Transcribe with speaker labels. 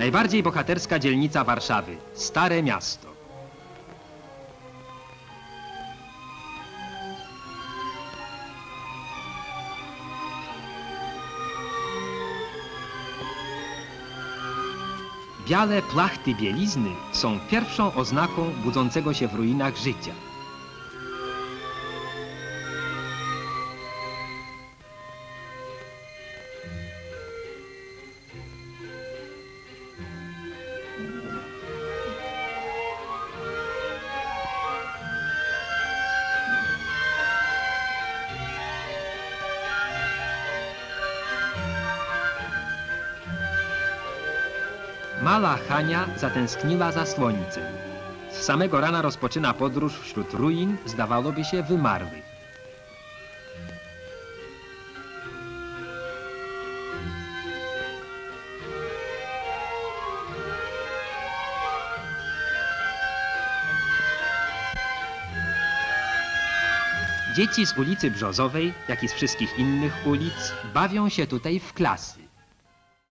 Speaker 1: Najbardziej bohaterska dzielnica Warszawy. Stare miasto. Białe plachty bielizny są pierwszą oznaką budzącego się w ruinach życia. Mala Hania zatęskniła za słońcem. Z samego rana rozpoczyna podróż wśród ruin, zdawałoby się, wymarłych. Dzieci z ulicy Brzozowej, jak i z wszystkich innych ulic, bawią się tutaj w klasy.